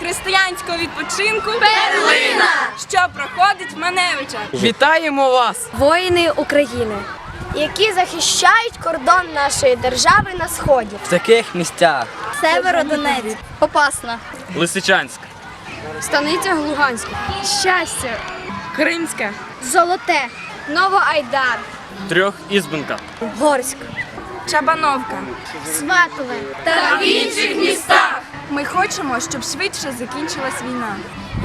християнського відпочинку Перлина, що проходить в Маневичах. Вітаємо вас! Воїни України. які захищають кордон нашої держави на сході. В таких місцях Северодонець. Попасна. Лисичанськ. Станиця Луганська. Щастя. Кримська. Золоте. Новоайдар. Трьох Ізбенка. Горськ. Чабановка. Сватове. Та в інших містах. Ми хочемо, щоб швидше закінчилась війна.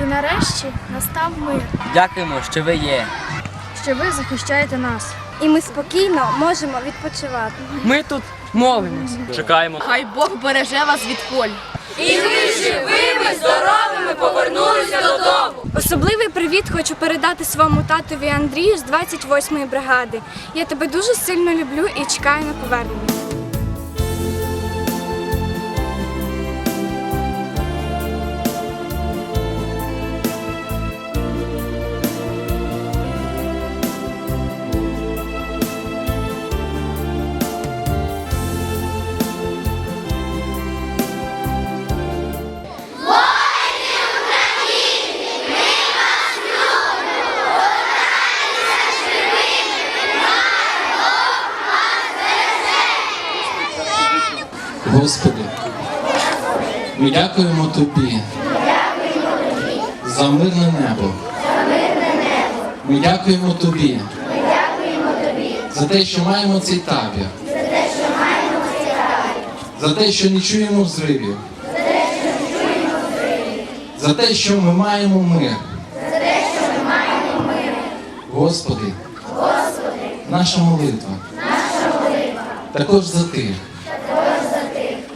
І нарешті настав мир, дякуємо, що ви є. що ви захищаєте нас. І ми спокійно можемо відпочивати. Ми тут молимось. Чекаємо. Хай Бог береже вас від коль. І ви живими, здоровими повернулися додому. Особливий привіт хочу передати своєму татові Андрію з 28-ї бригади. Я тебе дуже сильно люблю і чекаю на повернення. Господи, ми дякуємо Тобі за мирне небо. Ми дякуємо Тобі за те, що маємо цей табір. За те, що не чуємо взривів. За те, що ми маємо мир. Господи, наша молитва. Також за тих,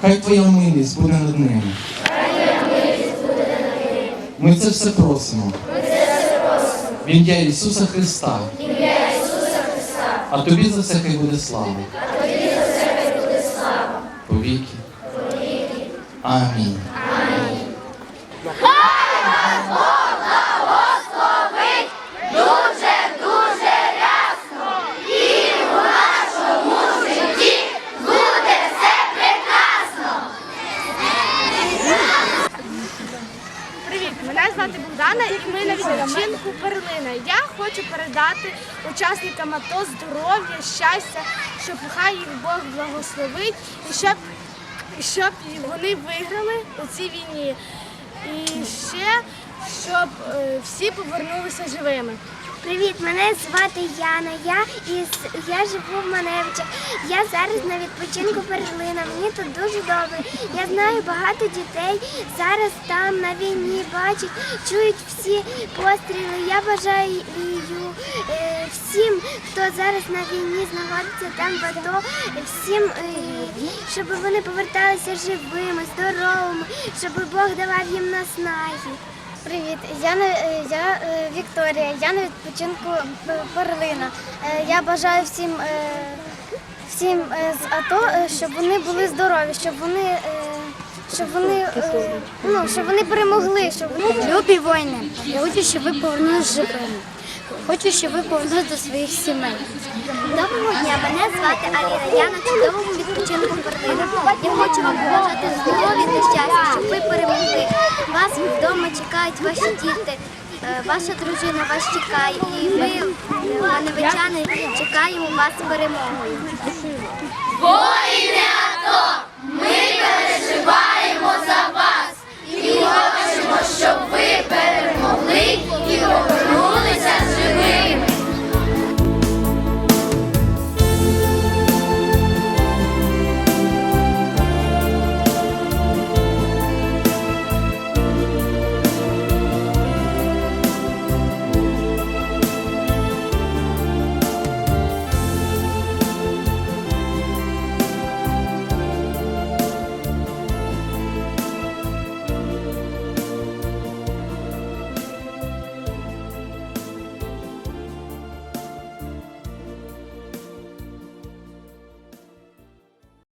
Хай Твоя милість буде над ними. Ми це все просимо. В ім'я Ісуса Христа. А тобі за все хай буде слава. Повіки. Амінь. Привіт, мене звати Богдана і відпочинку Перлина. Я хочу передати учасникам АТО здоров'я, щастя, щоб хай їх Бог благословить і щоб, щоб вони виграли у цій війні. І ще щоб е, всі повернулися живими. Привіт, мене звати Яна. Я із я живу в Маневичах. Я зараз на відпочинку Перлина. Мені тут дуже добре. Я знаю багато дітей зараз там на війні бачать, чують всі постріли. Я бажаю е, всім, хто зараз на війні знаходиться там в АТО, всім, е, щоб вони поверталися живими, здоровими, щоб Бог давав їм наснаги. Привіт, я на я е, Вікторія. Я на відпочинку Перлина. Е, Я бажаю всім е, всім е, з АТО, е, щоб вони були здорові, щоб вони е, щоб вони е, ну щоб вони перемогли, щоб вони любі воїни. Я хочу, щоб ви повернулися живими. Хочу, щоб ви повернулися до своїх сімей. Доброго дня, мене звати Аліна. Я на чудовому відпочинку Перлина. Я хочу вам побажати здоров'я та щастя, щоб ви перемогли. Вас вдома чекають ваші діти. е, Ваша дружина вас чекає, і ми, е, маневичани, чекаємо вас перемогою. Воїни АТО, ми переживаємо за вас